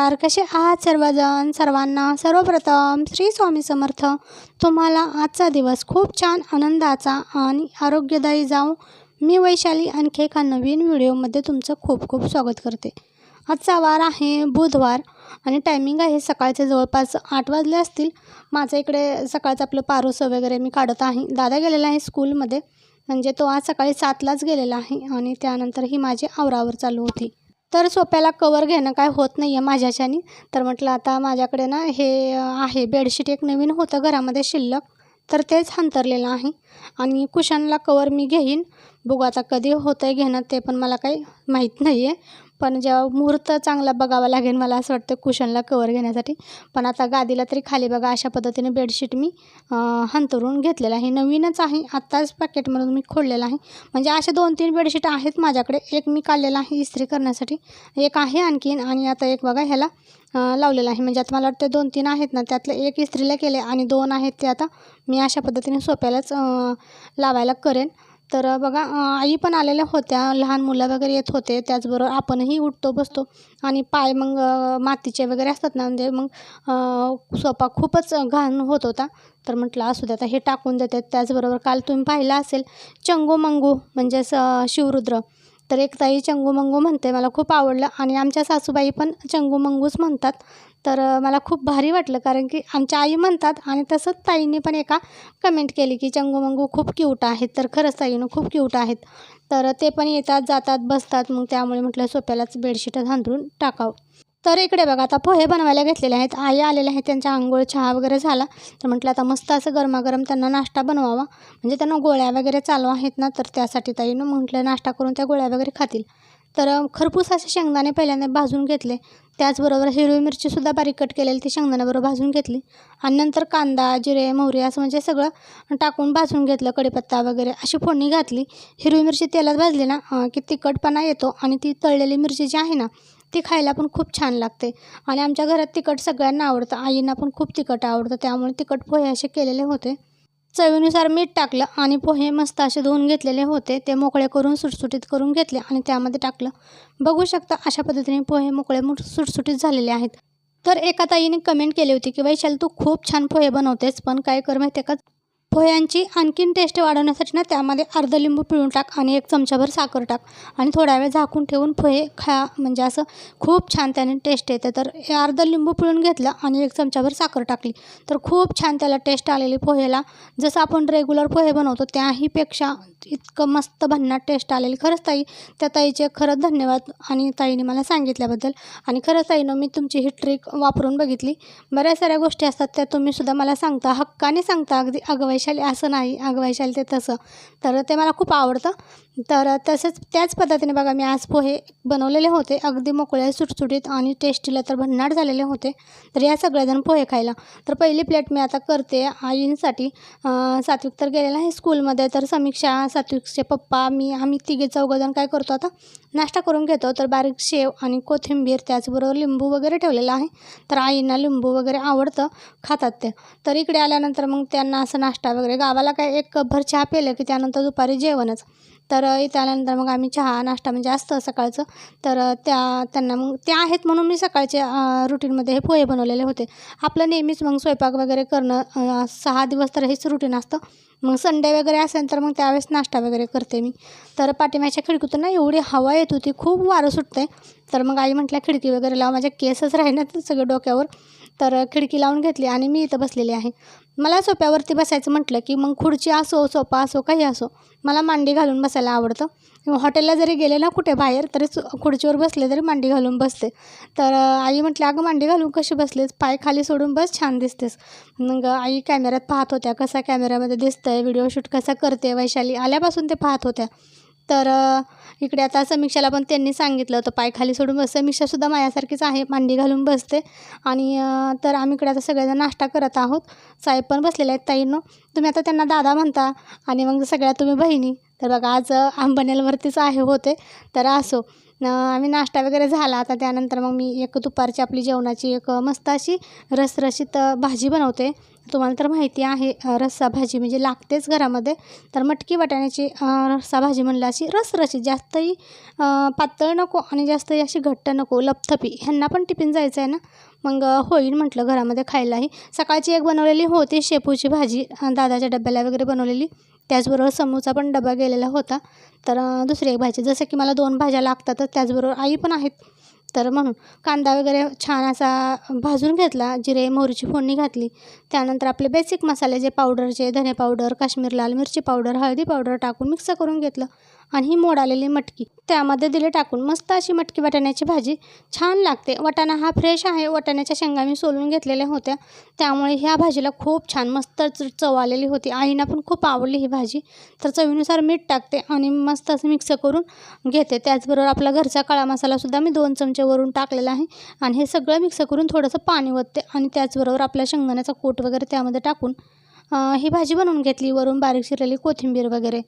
नमस्कार. कसे आहात सर्वजण? सर्वांना सर्वप्रथम श्री स्वामी समर्थ. तुम्हाला आजचा दिवस खूप छान आनंदाचा आणि आरोग्यदायी जाऊ मी वैशाली आणखी एका नवीन व्हिडिओमध्ये तुमचं खूप खूप स्वागत करते. आजचा वार आहे बुधवार आणि टायमिंग आहे सकाळचे जवळपास आठ वाजले असतील. माझं इकडे सकाळचं आपलं पारोसं वगैरे मी काढत आहे. दादा गेलेला आहे स्कूलमध्ये म्हणजे तो आज सकाळी सातलाच गेलेला आहे आणि त्यानंतर ही माझी आवरावर चालू होती. तर सोप्याला कवर घेणं काय होत नाही आहे माझ्याच्यानी. तर म्हटलं आता माझ्याकडे ना हे आहे. बेडशीट एक नवीन होतं घरामध्ये शिल्लक. तर तेच हंतरलेलं आहे. आणि कुशनला कवर मी घेईन. बघू आता कधी होतं आहे घेणं ते पण मला काही माहीत नाही आहे पण जेव्हा मुहूर्त चांगला बघावा लागेल मला असं वाटतं कुशनला कवर घेण्यासाठी. पण आता गादीला तरी खाली बघा अशा पद्धतीने बेडशीट मी हंतरून अंथरून घेतलेलं आहे. नवीनच आहे आत्ताच पॅकेटमधून मी खोडलेलं आहे. म्हणजे अशा दोन तीन बेडशीट आहेत माझ्याकडे. एक मी काढलेला आहे इस्त्री करण्यासाठी. एक आहे आणखीन आणि आता एक बघा ह्याला लावलेलं आहे. म्हणजे आता मला वाटतं दोन तीन आहेत ना त्यातलं एक इस्त्रीला केले आणि दोन आहेत ते आता मी अशा पद्धतीने सोप्यालाच लावायला करेन. तर बघा आई पण आलेल्या होत्या. लहान मुलं वगैरे येत होते. त्याचबरोबर आपणही उठतो बसतो. आणि पाय मग मातीचे वगैरे असतात ना म्हणजे मग सोपा खूपच घाण होत होता. तर म्हटलं असू द्या आता हे टाकून देतात त्याचबरोबर काल तुम्ही पाहिलं असेल चंगू मंगू म्हणजेच शिवरुद्र. तर एक ताई चंगू मंगू म्हणते मला खूप आवडलं. आणि आमच्या सासूबाई पण चंगू मंगूच म्हणतात. तर मला खूप भारी वाटलं कारण की आमच्या आई म्हणतात आणि तसंच ताईंनी पण एका कमेंट केली की चंगू मंगू खूप क्यूट आहेत. तर खरंच ताईनं खूप क्यूट आहेत. तर ते पण येतात जातात बसतात. मग त्यामुळे म्हटलं सोप्यालाच बेडशीट हांतरून टाकावं. तर इकडे बघा आता पोहे बनवायला घेतलेले आहेत. आई आलेले आहेत त्यांच्या आंघोळ चहा वगैरे झाला. तर म्हटलं आता मस्त असं गरमागरम त्यांना नाश्ता बनवावा. म्हणजे त्यांना गोळ्या वगैरे चालू आहेत ना तर त्यासाठी ताईनं म्हटलं नाश्ता करून त्या गोळ्या वगैरे खातील. तर खरपूस असे शेंगदाणे पहिल्यांदा भाजून घेतले. त्याचबरोबर हिरवी मिरचीसुद्धा बारीक कट केलेली ती शेंगदाण्याबरोबर भाजून घेतली. आणि नंतर कांदा जिरे मोहरी असं म्हणजे सगळं टाकून भाजून घेतलं कढीपत्ता वगैरे अशी फोडणी घातली. हिरवी मिरची तेलात भाजली ना की तिखटपणा येतो आणि ती तळलेली मिरची जी आहे ना ती खायला पण खूप छान लागते. आणि आमच्या घरात तिखट सगळ्यांना आवडतं. आईंना पण खूप तिखट आवडतं. त्यामुळे तिखट पोहे असे केलेले होते. चवीनुसार मीठ टाकलं आणि पोहे मस्त असे धुवून घेतलेले होते. ते मोकळे करून सुटसुटीत करून घेतले आणि त्यामध्ये टाकलं. बघू शकता अशा पद्धतीने पोहे मोकळे मुठ सुटसुटीत झालेले आहेत. तर एका ताईने कमेंट केली होती की वैशाल तू खूप छान पोहे बनवतेस पण काय कर माहिती का? पोह्यांची आणखीन टेस्ट वाढवण्यासाठी ना त्यामध्ये अर्ध लिंबू पिळून टाक आणि एक चमचाभर साखर टाक. आणि थोडा वेळ झाकून ठेवून पोहे खा म्हणजे असं खूप छान त्याने टेस्ट येते. तर हे अर्ध लिंबू पिळून घेतलं आणि एक चमचाभर साखर टाकली. तर खूप छान त्याला टेस्ट आलेली पोहेला जसं आपण रेग्युलर पोहे बनवतो त्याहीपेक्षा इतकं मस्त भन्नाट टेस्ट आलेली. खरंच ताई त्या ताईचे खरंच धन्यवाद आणि ताईने मला सांगितल्याबद्दल. आणि खरंच ताईनं मी तुमची ही ट्रिक वापरून बघितली. बऱ्याच साऱ्या गोष्टी असतात त्या तुम्हीसुद्धा मला सांगता. हक्काने सांगता अगदी अगवाई वैशाली असं नाही. अगं वैशाली ते तसं. तर ते मला खूप आवडतं. तर तसंच त्याच पद्धतीने बघा मी आज पोहे बनवलेले होते अगदी मोकळे सुटसुटीत आणि टेस्टीला तर भन्नाट झालेले होते. तर या सगळेजण पोहे खायला. तर पहिली प्लेट मी आता करते आईंसाठी. सात्विक तर गेलेला आहे स्कूलमध्ये तर समीक्षा सात्विकचे पप्पा मी आम्ही तिघे चौघजण काय करतो आता? नाश्ता करून घेतो. तर बारीक शेव आणि कोथिंबीर त्याचबरोबर लिंबू वगैरे ठेवलेला आहे. तर आईंना लिंबू वगैरे आवडतं खातात ते. तर इकडे आल्यानंतर मग त्यांना असं नाश्ता वगैरे गावाला काय एक कपभर चहा पिलं की त्यानंतर दुपारी जेवणच. तर इथे आल्यानंतर मग आम्ही चहा नाश्ता म्हणजे असतं सकाळचं. तर त्या त्यांना मग त्या आहेत म्हणून मी सकाळचे रुटीनमध्ये हे पोहे बनवलेले होते. आपलं नेहमीच मग स्वयंपाक वगैरे करणं सहा दिवस तर हेच रुटीन असतं. मग संडे वगैरे असेल तर मग त्यावेळेस नाश्ता वगैरे करते मी. तर पाठीमागच्या खिडकीतून ना एवढी हवा येत होती खूप वारं सुटते तर मग आई म्हटल्या खिडकी वगैरे लावा माझ्या केसच राहिनात सगळं डोक्यावर. तर खिडकी लावून घेतली आणि मी इथं बसलेली आहे. मला सोप्यावरती बसायचं म्हटलं की मग खुर्ची असो सोपा असो काही असो. मला मांडी घालून बसायला आवडतं. हॉटेलला जरी गेले ना कुठे बाहेर तरी सु- खुर्चीवर बसले तरी मांडी घालून बसते. तर आई म्हटली अगं मांडी घालून कशी बसलीस? पाय खाली सोडून बस छान दिसतेस. मग आई कॅमेऱ्यात पाहत होत्या कसा कॅमेऱ्यामध्ये दिसतंय? व्हिडिओ शूट कसा करते? वैशाली आल्यापासून ते पाहत होत्या. तर इकडे आता समीक्षाला पण त्यांनी सांगितलं होतं पाय खाली सोडून बस. समीक्षासुद्धा माझ्यासारखीच आहे मांडी घालून बसते. आणि तर आम्ही इकडे आता सगळेजण नाश्ता करत आहोत. साहेब पण बसलेले आहेत ताईंनो. तुम्ही आता त्यांना दादा म्हणता आणि मग सगळ्या तुम्ही बहिणी. तर बघा आज आंबनेलवरतीच आहे होते. तर असो. न आम्ही नाश्ता वगैरे झाला. आता त्यानंतर मग मी एक दुपारची आपली जेवणाची एक मस्त अशी रसरशीत भाजी बनवते. तुम्हाला तर माहिती आहे रस्सा भाजी म्हणजे लागतेच घरामध्ये. तर मटकी वाटाण्याची रस्सा भाजी म्हणलं अशी रसरशीत जास्तही पातळ नको आणि जास्तही अशी घट्ट नको लपथपी. ह्यांना पण टिफिन जायचं आहे ना? मग होईल म्हटलं घरामध्ये खायलाही. सकाळची एक बनवलेली होती शेपूची भाजी दादाच्या डब्याला वगैरे बनवलेली. त्याचबरोबर समोसा पण डबा गेलेला होता. तर दुसरी एक भाजी. जसं की मला दोन भाज्या लागतातच त्याचबरोबर आई पण आहेत. तर म्हणून कांदा वगैरे छान असा भाजून घेतला जिरे मोहरीची फोडणी घातली. त्यानंतर आपले बेसिक मसाले जे पावडरचे धने पावडर काश्मीर लाल मिरची पावडर हळदी पावडर टाकून मिक्स करून घेतलं. आणि ही मोड आलेली मटकी. त्यामध्ये दिले टाकून मस्त अशी मटकी वाटाण्याची भाजी. छान लागते. वाटाणा हा फ्रेश आहे. वाटाण्याच्या शेंगा मी सोलून घेतलेल्या होत्या. त्यामुळे ह्या भाजीला खूप छान मस्त चव आलेली होती. आईना पण खूप आवडली ही भाजी. तर चवीनुसार मीठ टाकते आणि मस्त असं मिक्स करून घेते. त्याचबरोबर आपला घरचा काळा मसालासुद्धा मी दोन चमचे वरून टाकलेला आहे. आणि हे सगळं मिक्स करून थोडंसं पाणी ओतते आणि त्याचबरोबर आपल्या शेंगदाण्याचा कूट वगैरे त्यामध्ये टाकून ही भाजी बनवून घेतली. वरून बारीक शिरलेली कोथिंबीर वगैरे.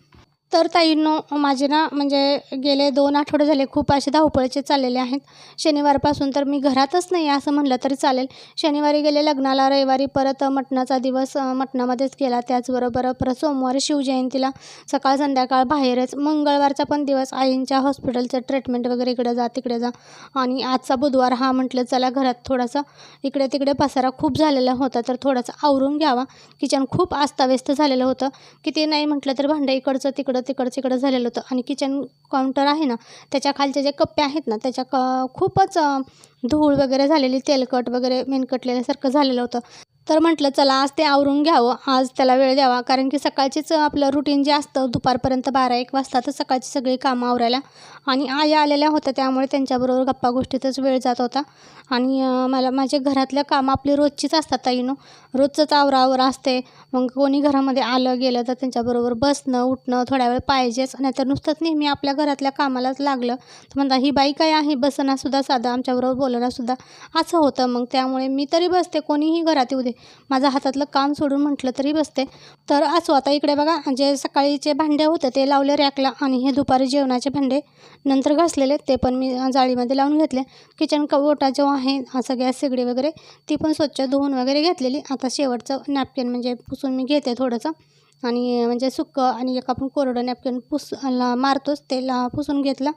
तर ताईंनो माझे ना म्हणजे गेले दोन आठवडे झाले खूप असे धावपळीचे चाललेले आहेत. शनिवारपासून तर मी घरातच नाही असं म्हटलं तरी चालेल. शनिवारी गेले लग्नाला रविवारी परत मटणाचा दिवस मटणामध्येच गेला. त्याचबरोबर परत सोमवारी शिवजयंतीला. सकाळ संध्याकाळ बाहेरच. मंगळवारचा पण दिवस आईंच्या हॉस्पिटलचं ट्रीटमेंट वगैरे इकडे जा तिकडे जा. आणि आजचा बुधवार हा म्हटलं चला घरात थोडासा इकडे तिकडे पसारा खूप झालेला होता तर थोडासा आवरून घ्यावा. किचन खूप अस्ताव्यस्त झालेलं होतं. की ते नाही म्हटलं तर भांडं इकडचं तिकडं तिकडचं इकडं झालेलं होतं. आणि किचन काउंटर आहे ना त्याच्या खालचे जे कप्पे आहेत ना त्याच्या क खूपच धूळ वगैरे झालेली तेलकट वगैरे मेनकटलेल्यासारखं झालेलं होतं. तर म्हटलं चला आज ते आवरून घ्यावं. आज त्याला वेळ द्यावा. कारण की सकाळचीच आपलं रुटीन जे असतं दुपारपर्यंत बारा एक वाजता तर सकाळची सगळी कामं आवरायला. आणि आया आलेल्या होत्या त्यामुळे त्यांच्याबरोबर गप्पा गोष्टीतच वेळ जात होता. आणि मला माझे घरातल्या कामं आपली रोजचीच असतात ताईनो. रोजचंच आवरावर असते. मग कोणी घरामध्ये आलं गेलं तर त्यांच्याबरोबर बसणं उठणं थोड्या वेळ पाहिजेच. नाहीतर नुसतंच नेहमी आपल्या घरातल्या कामालाच लागलं. तर म्हणता ही बाई काय आहे? बसणंसुद्धा साधा आमच्याबरोबर बोलणंसुद्धा असं होतं. मग त्यामुळे मी तरी बसते. कोणीही घरात येऊ दे. माझं हातातलं काम सोडून म्हटलं तरी बसते. तर असो आता इकडे बघा जे सकाळीचे भांडे होते ते लावले रॅकला आणि हे दुपारी जेवणाचे भांडे. नंतर घासलेले ते पण मी जाळीमध्ये लावून घेतले. किचन कवोटा जो आहे असं गॅस शेगडी वगैरे ती पण स्वच्छ धुवून वगैरे घेतलेली. आता शेवटचं नॅपकिन म्हणजे पुसून मी घेते थोडंसं. आणि म्हणजे सुक्कं आणि एक आपण कोरडं नॅपकिन पुस ला मारतोच ते ला पुसून घेतलं.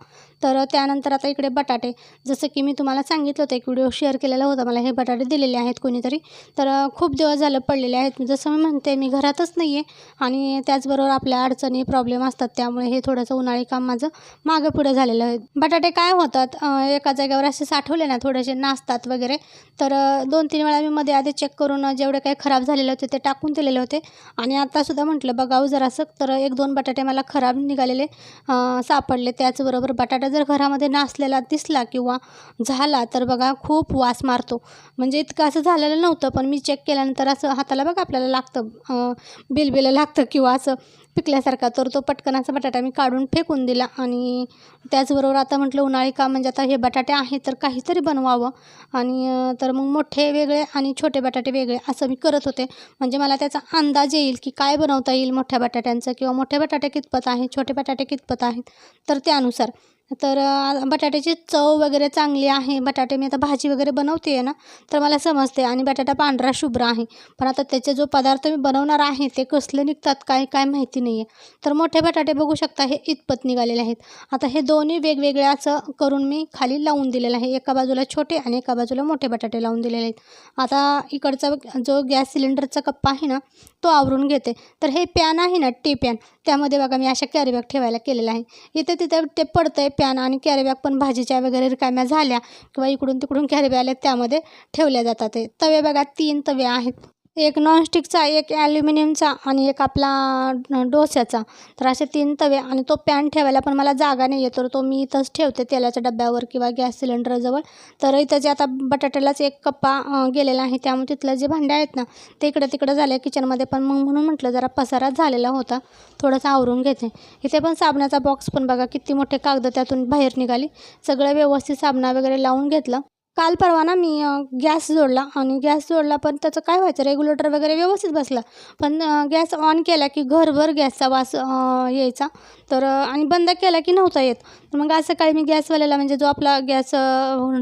तर त्यानंतर आता इकडे बटाटे. जसं की मी तुम्हाला सांगितलं होतं एक व्हिडिओ शेअर केलेला होता मला हे बटाटे दिलेले आहेत कोणीतरी. तर खूप दिवस झालं पडलेले आहेत. जसं मी म्हणते मी घरातच नाही आहे आणि त्याचबरोबर आपल्या अडचणी प्रॉब्लेम असतात त्यामुळे हे थोडंसं उन्हाळी काम माझं मागं पुढं झालेलं आहे. बटाटे काय होतात? एका जागेवर असे साठवले ना थोडेसे नाचतात वगैरे. तर दोन तीन वेळा मी मध्ये आधी चेक करून जेवढे काही खराब झालेले होते ते टाकून दिलेले होते. आणि आतासुद्धा म्हटलं बघावं हो, जरासं तर एक दोन बटाटे मला खराब निघालेले सापडले. त्याचबरोबर बटाटा जर घरामध्ये नासलेला दिसला किंवा झाला तर बघा खूप वास मारतो. म्हणजे इतकं असं झालेलं नव्हतं पण मी चेक केल्यानंतर असं हाताला बघा आपल्याला लागतं बिलबिलं लागतं किंवा असं पिकल्यासारखा. तर तो पटकन असा बटाटा मी काढून फेकून दिला आणि त्याचबरोबर आता म्हटलं उन्हाळी का म्हणजे आता हे बटाटे आहे तर काहीतरी बनवावं. आणि तर मग मोठे वेगळे आणि छोटे बटाटे वेगळे असं मी करत होते. म्हणजे मला त्याचा अंदाज येईल की काय बनवता येईल मोठ्या बटाट्यांचं किंवा मोठे बटाटे कितपत आहेत छोटे बटाटे कितपत आहेत तर त्यानुसार. तर बटाट्याची चव वगैरे चांगली आहे. बटाटे मी आता भाजी वगैरे बनवते आहे ना तर मला समजते आणि बटाटा पांढरा शुभ्र आहे. पण आता त्याचे जो पदार्थ मी बनवणार आहे ते कसले निघतात काय काय माहिती नाही आहे तर मोठे बटाटे बघू शकता हे इतपत निघालेले आहेत. आता हे दोन्ही वेगवेगळे असं करून मी खाली लावून दिलेलं आहे. एका बाजूला छोटे आणि एका बाजूला मोठे बटाटे लावून दिलेले आहेत. आता इकडचा जो गॅस सिलेंडरचा कप्पा आहे ना तो आवरून घेते. तर हे पॅन आहे ना टी पॅन. त्यामध्ये बघा मी अशा कॅरीबॅग ठेवायला केलेलं आहे. इथे तिथे ते पडतं आहे पॅन आणि कॅरीबॅग पण भाजीच्या वगैरे रिकाम्या झाल्या किंवा इकडून तिकडून कॅरीबॅग आल्या त्यामध्ये ठेवल्या जातात ते तवे बघा तीन तवे आहेत. एक नॉनस्टिकचा एक ॲल्युमिनियमचा आणि एक आपला डोस्याचा. तर असे तीन तवे आणि तो पॅन ठेवायला पण मला जागा नाही आहे तर तो मी इथंच ठेवते तेलाच्या डब्यावर किंवा गॅस सिलेंडरजवळ तर इथं जे आता बटाट्यालाच एक कप्पा गेलेला आहे. त्यामुळे तिथलं जे भांडे आहेत ना ते इकडं तिकडं झाले किचनमध्ये पण मग म्हणून म्हटलं जरा पसारा झालेला होता. थोडंसं आवरून घेते. इथे पण साबणाचा बॉक्स पण बघा किती मोठे कागद त्यातून बाहेर निघाली. सगळं व्यवस्थित साबणा वगैरे लावून घेतलं. काल परवा ना मी गॅस जोडला आणि गॅस जोडला पण त्याचं काय व्हायचं रेग्युलेटर वगैरे व्यवस्थित बसला. पण गॅस ऑन केला की घरभर गॅसचा वास यायचा. तर आणि बंद केला की नव्हता येत. तर मग आज सकाळी मी गॅसवाल्याला म्हणजे जो आपला गॅस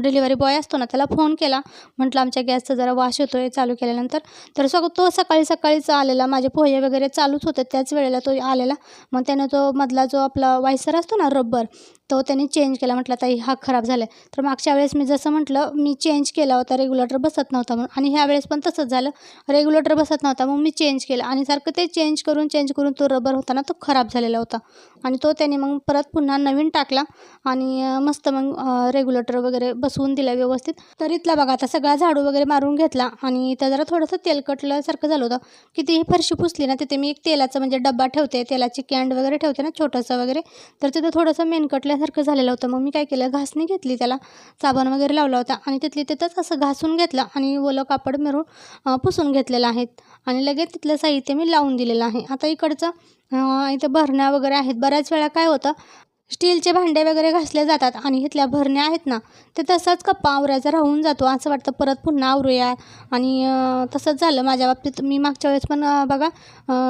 डिलिव्हरी बॉय असतो ना त्याला फोन केला. म्हटलं आमच्या गॅसचा जरा वास येतो आहे चालू केल्यानंतर. तर सग तो सकाळी सकाळीच आलेला. माझे पोहे वगैरे चालूच होते त्याच वेळेला तो आलेला. मग त्यानं तो मधला जो आपला वायसर असतो ना रब्बर तो त्यांनी चेंज केला. म्हटलं ताई हा खराब झाला आहे तर मागच्या वेळेस मी जसं म्हटलं मी चेंज केला होता रेग्युलेटर बसत नव्हता म्हणून. आणि ह्या वेळेस पण तसंच झालं. रेग्युलेटर बसत नव्हता मग मी चेंज केलं. आणि सारखं ते चेंज करून चेंज करून तो रबर होता ना तो खराब झालेला होता. आणि तो त्याने मग परत पुन्हा नवीन टाकला. आणि मस्त मग रेग्युलेटर वगैरे बसवून दिला व्यवस्थित. तर इथला बघा आता सगळा झाडू वगैरे मारून घेतला. आणि इथं जरा थोडंसं तेलकटल्यासारखं झालं होतं. कितीही फरशी पुसली ना तिथे मी एक तेलाचं म्हणजे डब्बा ठेवते. तेलाची कॅन्ड वगैरे ठेवते ना छोटंसं वगैरे. तर तिथं थोडंसं मेनकटल्यासारखं झालेलं होतं. मग मी काय केलं? घासणी घेतली त्याला. साबण वगैरे लावला होता. आणि तिथली तिथंच असं घासून घेतलं आणि ओलं कापड मिळून पुसून घेतलेलं आहेत. आणि लगेच तिथलं साहित्य मी लावून दिलेलं आहे. आता इकडचं इथं भरण्या वगैरे आहेत. बऱ्याच वेळा काय होतं स्टीलचे भांडे वगैरे घासले जातात आणि इथल्या भरण्या आहेत ना ते तसाच कप्पा आवरायचा राहून जातो. असं वाटतं परत पुन्हा आवरूया. आणि तसंच झालं माझ्या बाबतीत. मी मागच्या वेळेस पण बघा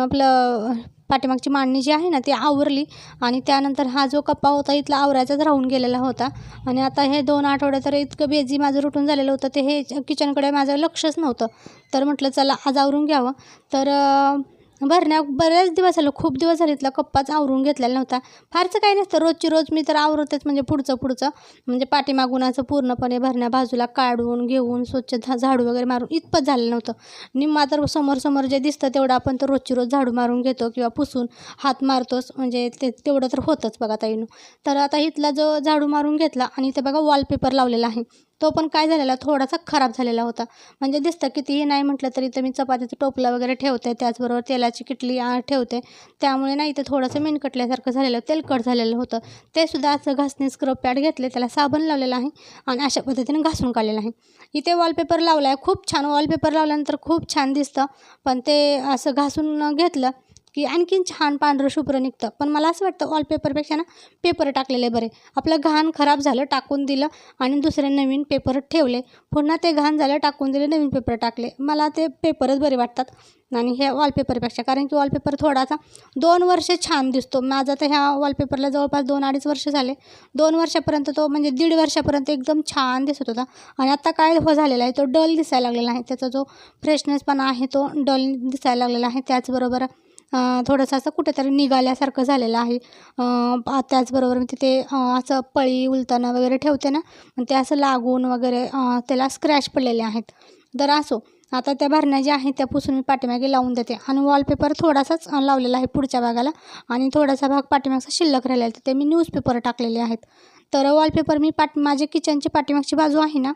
आपलं पाठीमागची मांडणी जी आहे ना ती आवरली. आणि त्यानंतर हा जो कप्पा होता इथला आवरायचाच राहून गेलेला होता. आणि आता हे दोन आठवडे तर इतकं बेजी माझं रुटून झालेलं होतं ते हे किचनकडे माझं लक्षच नव्हतं. तर म्हटलं चला आज आवरून घ्यावं. तर भरण्या बऱ्याच दिवस झालं खूप दिवस झाले इथला कप्पाच आवरून घेतलेला नव्हता. फारसं काही नसतं रोजची रोज मी तर आवरतेच म्हणजे पुढचं पुढचं. म्हणजे पाठीमागून असं पूर्णपणे भरण्या बाजूला काढून घेऊन स्वच्छ झा झाडू वगैरे मारून इतपत झालं नव्हतं. निम्मा तर समोर समोर जे दिसतं तेवढं आपण तर रोजची रोज झाडू मारून घेतो किंवा पुसून हात मारतोच म्हणजे ते तेवढं तर होतंच बघा ताईनं. तर आता इथला जो झाडू मारून घेतला आणि इथे बघा वॉलपेपर लावलेला आहे. तो पण काय झालेला थोडासा खराब झालेला होता. म्हणजे दिसतं कितीही नाही म्हटलं तरी इथं मी चपातीचं टोपलं वगैरे ठेवते त्याचबरोबर तेलाची किटली ठेवते. त्यामुळे नाही इथं थोडंसं मेनकटल्यासारखं झालेलं तेलकट झालेलं होतं. ते सुद्धा असं घासणी स्क्रब पॅड घेतले त्याला साबण लावलेला आहे आणि अशा पद्धतीने घासून काढलेलं आहे. इथे वॉलपेपर लावला आहे खूप छान वॉलपेपर लावल्यानंतर खूप छान दिसतं. पण ते असं घासून घेतलं की आणखीन छान पांढरं शुभ्र निघतं. पण मला असं वाटतं वॉलपेपरपेक्षा ना पेपर टाकलेले बरे. आपलं घाण खराब झालं टाकून दिलं आणि दुसरे नवीन पेपर ठेवले. पुन्हा ते घाण झालं टाकून दिले नवीन पेपर टाकले. मला ते पेपरच बरे वाटतात. आणि हे वॉलपेपरपेक्षा कारण की वॉलपेपर थोडासा दोन वर्ष छान दिसतो. माझा तर ह्या वॉलपेपरला जवळपास दोन अडीच वर्ष झाले. दोन वर्षापर्यंत तो म्हणजे दीड वर्षापर्यंत एकदम छान दिसत होता. आणि आता काय हो झालेला आहे तो डल दिसायला लागलेला आहे. त्याचा जो फ्रेशनेसपणा आहे तो डल दिसायला लागलेला आहे. त्याचबरोबर थोडंसं असं कुठेतरी निघाल्यासारखं झालेलं आहे. त्याचबरोबर मी तिथे असं पळी उलताना वगैरे ठेवते ना मग ते असं लागून वगैरे त्याला स्क्रॅच पडलेले आहेत. तर असो आता त्या भरण्या ज्या आहेत त्या पुसून मी पाठीमागे लावून देते. आणि वॉलपेपर थोडासाच लावलेला आहे पुढच्या भागाला. आणि थोडासा भाग पाठीमागचा शिल्लक राहिलेला आहे तर ते मी न्यूजपेपर टाकलेले आहेत. तर वॉलपेपर मी पाट माझ्या किचनची पाठीमागची बाजू आहे ना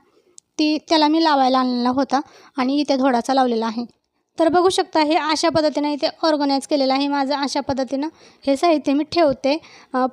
ती त्याला मी लावायला आणलेला होता. आणि इथे थोडासा लावलेला आहे. तर बघू शकता हे अशा पद्धतीनं इथे ऑर्गनाईज केलेलं आहे. माझं अशा पद्धतीनं हे साहित्य मी ठेवते.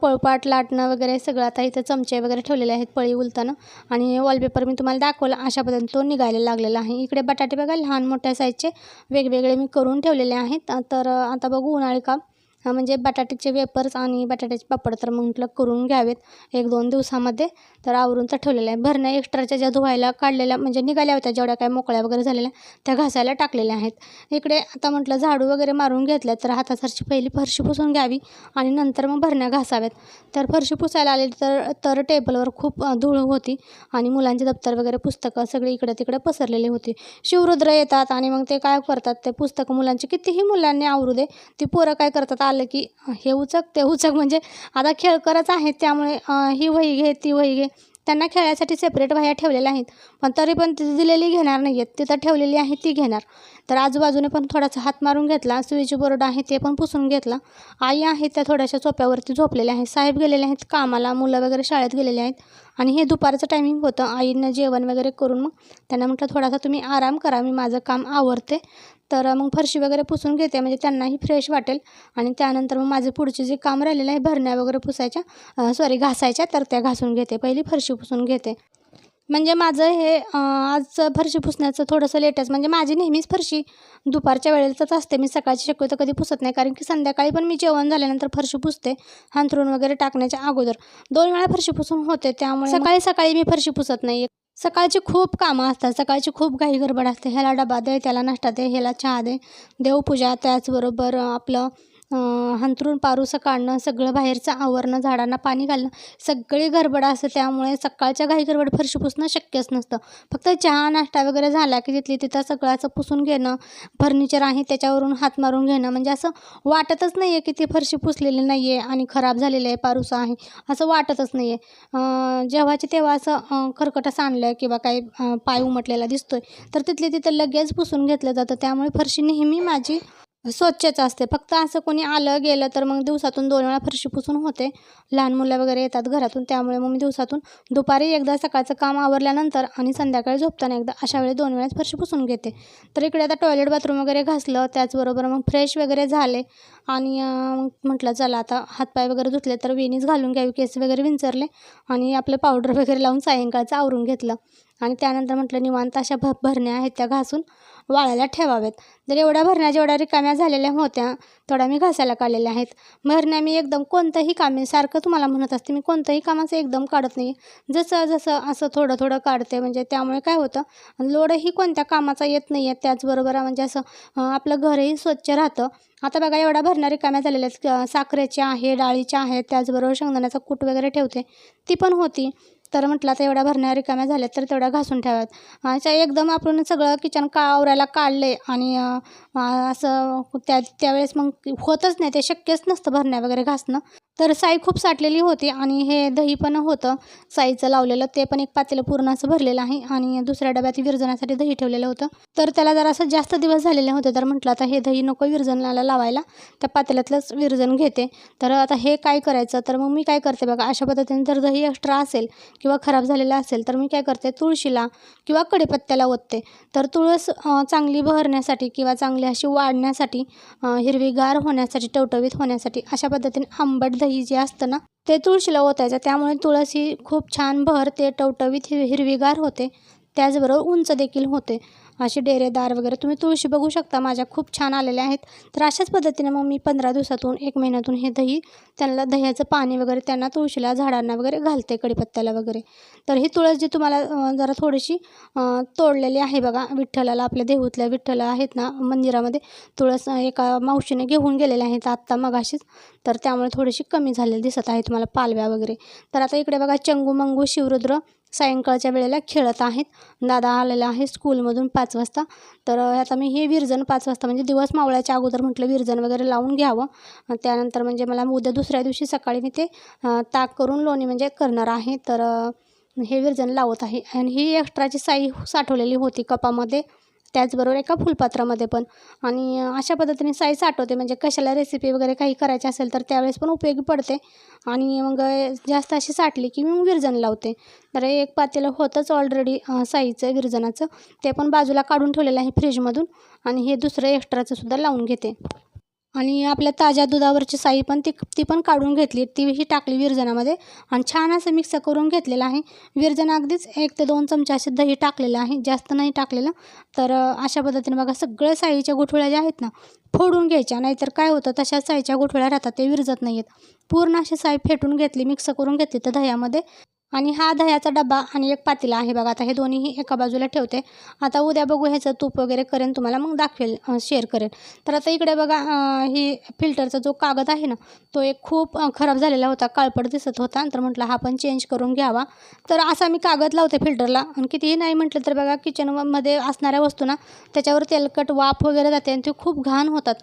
पळपाट लाटणं वगैरे सगळं आता इथं चमचे वगैरे ठेवलेले आहेत पळी उलताना. आणि वॉलपेपर मी तुम्हाला दाखवला अशा पद्धतीने तो निघायला लागलेला आहे. इकडे बटाटे बघा लहान मोठ्या साईजचे वेगवेगळे मी करून ठेवलेले आहेत. तर आता बघू उन्हाळी काम म्हणजे बटाट्याचे वेपर्स आणि बटाट्याचे पापड तर म्हटलं करून घ्यावेत एक दोन दिवसामध्ये. तर आवरून तर ठेवलेलं आहे. भरण्या एक्स्ट्राच्या ज्या धुवायला काढलेल्या म्हणजे निघाल्या होत्या जेवढ्या काय मोकळ्या वगैरे झालेल्या त्या घासायला टाकलेल्या आहेत. इकडे आता म्हटलं झाडू वगैरे मारून घेतल्या तर हातासारची पहिली फरशी पुसून घ्यावी आणि नंतर मग भरण्या घासाव्यात. तर फरशी पुसायला आली तर तर टेबलवर खूप धूळ होती आणि मुलांचे दप्तर वगैरे पुस्तकं सगळी इकडे तिकडे पसरलेली होती. शिवरुद्र येतात आणि मग ते काय करतात ते पुस्तकं मुलांची कितीही मुलांनी आवरू दे ती पोरं काय करतात चाललं की हे उचक ते उचक. म्हणजे आता खेळकरच आहेत त्यामुळे ही वही घे ती वही घे. त्यांना खेळायसाठी सेपरेट वह्या ठेवलेल्या आहेत. पण तरी पण ती दिलेली घेणार नाही आहेत तिथं ठेवलेली आहे ती घेणार. तर आजूबाजूने पण थोडासा हात मारून घेतला. स्विच बोर्ड आहे ते पण पुसून घेतला. आई आहे त्या थोड्याशा सोप्यावरती झोपलेल्या आहेत. साहेब गेलेले आहेत कामाला मुलं वगैरे शाळेत गेलेले आहेत. आणि हे दुपारचं टायमिंग होतं. आईनं जेवण वगैरे करून मग त्यांना म्हटलं थोडासा तुम्ही आराम करा मी माझं काम आवरते. तर मग फरशी वगैरे पुसून घेते. म्हणजे त्यांनाही फ्रेश वाटेल. आणि त्यानंतर मग माझे पुढचे जे काम राहिलेलं आहे भरण्या वगैरे पुसायच्या सॉरी घासायच्या तर त्या घासून घेते. पहिली फरशी पुसून घेते. म्हणजे माझं हे आजचं आज फरशी पुसण्याचं थोडंसं लेटच म्हणजे माझी नेहमीच फरशी दुपारच्या वेळेलाच असते. मी सकाळची शक्यतो कधी पुसत नाही. कारण की संध्याकाळी पण मी जेवण झाल्यानंतर फरशी पुसते. हांथरून वगैरे टाकण्याच्या अगोदर. दोन वेळा फरशी पुसून होते. त्यामुळे सकाळी सकाळी मी फरशी पुसत नाही सकाळची खूप कामं असतात. सकाळची खूप घाई गडबड असते. ह्याला डबा दे त्याला नाश्ता दे ह्याला चहा दे देवपूजा त्याचबरोबर आपलं हंतरून पारूसं काढणं सगळं बाहेरचं आवरणं झाडांना पाणी घालणं सगळी गडबड असते. त्यामुळे सकाळच्या घाई गडबड फरशी पुसणं शक्यच नसतं. फक्त चहा नाश्ता वगैरे झाला की तिथली तिथं सगळं असं पुसून घेणं फर्निचर आहे त्याच्यावरून हात मारून घेणं. म्हणजे असं वाटतच नाही आहे की ती फरशी पुसलेली नाही आहे आणि खराब झालेली आहे पारूसं आहे. असं वाटतच नाही आहे जेव्हाचे तेव्हा असं खरकटं सांडलं किंवा काही पाय उमटलेला दिसतोय तर तिथले तिथं लगेच पुसून घेतलं जातं. त्यामुळे फरशी नेहमी माझी स्वच्छच असते. फक्त असं कोणी आलं गेलं तर मग दिवसातून दोन वेळा फरशी पुसून होते. लहान मुलं वगैरे येतात घरातून त्यामुळे मग मी दिवसातून दुपारी एकदा सकाळचं काम आवरल्यानंतर आणि संध्याकाळी झोपताना एकदा अशा वेळी दोन वेळेस फरशी पुसून घेते. तर इकडे आता टॉयलेट बाथरूम वगैरे घासलं त्याचबरोबर मग फ्रेश वगैरे झाले. आणि म्हटलं चला आता हातपाय वगैरे धुतले तर वेणीच घालून घ्यावी केस वगैरे विंचरले आणि आपलं पावडर वगैरे लावून सायंकाळचं आवरून घेतलं. आणि त्यानंतर म्हटलं निवांत अशा भ भरण्या आहेत त्या घासून वाळायला ठेवाव्यात. जर एवढ्या भरण्या जेवढ्या रिकाम्या झालेल्या होत्या तेवढ्या मी घासायला काढलेल्या आहेत. भरण्या मी एकदम कोणतंही काम सारखं तुम्हाला म्हणत असते मी कोणतंही कामाचं एकदम काढत नाही. जसं जसं असं थोडं थोडं काढते. म्हणजे त्यामुळे काय होतं लोडही कोणत्या कामाचा येत नाही आहे त्याचबरोबर म्हणजे असं आपलं घरही स्वच्छ राहतं. आता बघा एवढ्या भरण्या रिकाम्या झालेल्या आहेत. साखरेच्या आहे डाळीच्या आहेत त्याचबरोबर शेंगदाण्याचा कूट वगैरे ठेवते. ती पण होती. तर म्हटलं आता एवढ्या भरण्या रिकाम्या झाल्या तर तेवढ्या घासून ठेवाव्यात. अच्छा एकदम आपण सगळं किचन का आवरायला काढले आणि असं त्या त्यावेळेस मग होतच नाही ते शक्यच नसतं भरण्या वगैरे घासणं. तर साई खूप साठलेली होती आणि हे दही पण होतं. साईचं लावलेलं ते पण एक पातेलं पूर्ण असं भरलेलं आहे आणि दुसऱ्या डब्यात विरजनासाठी दही ठेवलेलं होतं. तर त्याला जरा असं जास्त दिवस झालेले होते तर म्हटलं आता हे दही नको विरजनाला लावायला. त्या पातेल्यातलंच विरजन घेते. तर आता हे काय करायचं? तर मग मी काय करते बघा अशा पद्धतीने जर दही एक्स्ट्रा असेल किंवा खराब झालेला असेल तर मी काय करते? तुळशीला किंवा कडेपत्त्याला ओतते. तर तुळस चांगली बहरण्यासाठी किंवा चांगली अशी वाढण्यासाठी हिरवीगार होण्यासाठी टवटवीत होण्यासाठी अशा पद्धतीने आंबट दही जे असतं ना ते तुळशीला ओतायचं. त्यामुळे तुळस ही खूप छान बहरते टवटवीत हिर हिरवीगार होते. त्याचबरोबर उंच देखील होते. असे डेरेदार वगैरे तुम्ही तुळशी बघू शकता माझ्या खूप छान आलेल्या आहेत. तर अशाच पद्धतीने मग मी पंधरा दिवसातून एक महिन्यातून हे दही त्यांना दह्याचं पाणी वगैरे त्यांना तुळशीला झाडांना वगैरे घालते कडीपत्त्याला वगैरे. तर ही तुळस जी तुम्हाला जरा थोडीशी तोडलेली आहे बघा विठ्ठलाला आपल्या देहूतल्या विठ्ठल आहेत ना मंदिरामध्ये तुळस एका मावशीने घेऊन गेलेल्या आहेत आत्ता मगाशीच. तर त्यामुळे थोडीशी कमी झालेली दिसत आहे तुम्हाला पालव्या वगैरे. तर आता इकडे बघा चंगू मंगू शिवरुद्र सायंकाळच्या वेळेला खेळत आहेत. दादा आलेला आहे स्कूलमधून पाच वाजता. तर आता मी हे विरजन पाच वाजता म्हणजे दिवस मावळ्याच्या अगोदर म्हटलं विरजन वगैरे लावून घ्यावं. त्यानंतर म्हणजे मला उद्या दुसऱ्या दिवशी सकाळी मी ते ताक करून लोणी म्हणजे करणार आहे. तर हे विरजन लावत आहे. आणि ही एक्स्ट्राची साई साठवलेली होती कपामध्ये. त्याचबरोबर एका फुलपात्रामध्ये पण. आणि अशा पद्धतीने साई साठवते म्हणजे कशाला रेसिपी वगैरे काही करायची असेल तर त्यावेळेस पण उपयोगी पडते. आणि मग जास्त अशी साठली की मी मग विरजन लावते. तर एक पातेलं होतंच ऑलरेडी साईचं विरजनाचं. ते पण बाजूला काढून ठेवलेलं आहे फ्रीजमधून आणि हे दुसरं एक्स्ट्राचं सुद्धा लावून घेते. आणि आपल्या ताज्या दुधावरची साई पण ती ती पण काढून घेतली. तीही टाकली विरजनामध्ये आणि छान असं मिक्स करून घेतलेलं आहे. विरजन अगदीच एक ते दोन चमचे असे दही टाकलेलं आहे. जास्त नाही टाकलेलं. तर अशा पद्धतीने बघा सगळ्या साईच्या गुठळ्या ज्या आहेत ना फोडून घ्यायच्या. नाहीतर काय होतं तशा साईच्या गुठळ्या राहतात ते विरजत नाही आहेत पूर्ण अशी साई फेटून घेतली मिक्स करून घेतली तर दह्यामध्ये. आणि हा दह्याचा डबा आणि एक पातेला आहे बघा. आता हे दोन्हीही एका बाजूला ठेवते. आता उद्या बघू ह्याचं तूप वगैरे करेन तुम्हाला मग दाखवेल शेअर करेन. तर आता इकडे बघा ही फिल्टरचा जो कागद आहे ना तो एक खूप खराब झालेला होता काळपट दिसत होता. तर म्हटलं हा पण चेंज करून घ्यावा. तर असा मी कागद लावते फिल्टरला आणि कितीही नाही म्हटलं तर बघा किचनमध्ये असणाऱ्या वस्तू ना त्याच्यावर तेलकट वाफ वगैरे जाते आणि ते खूप घाण होतात.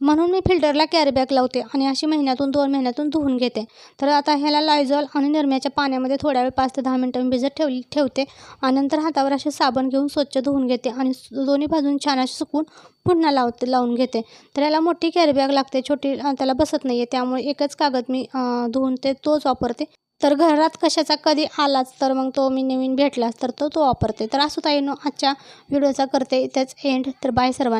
म्हणून मी फिल्टरला कॅरीबॅग लावते आणि अशी महिन्यातून दोन महिन्यातून धुवून घेते. तर आता ह्याला लायझॉल आणि निरम्याच्या पाण्यामध्ये थोड्या वेळ पाच ते दहा मिनटं मी भिजत ठेवली ठेवते आणि नंतर हातावर असे साबण घेऊन स्वच्छ धुवून घेते आणि दोन्ही बाजून छान असे सुकून पुन्हा लावते लावून घेते. तर याला मोठी कॅरीबॅग लागते छोटी त्याला बसत नाही आहे त्यामुळे एकच कागद मी धुवून ते तोच वापरते. तर घरात कशाचा कधी आलाच तर मग तो मी नवीन भेटलाच तर तो तो वापरते. तर असं ताईनो आजच्या व्हिडिओचा करते त्याच एंड तर बाय सर्वांना.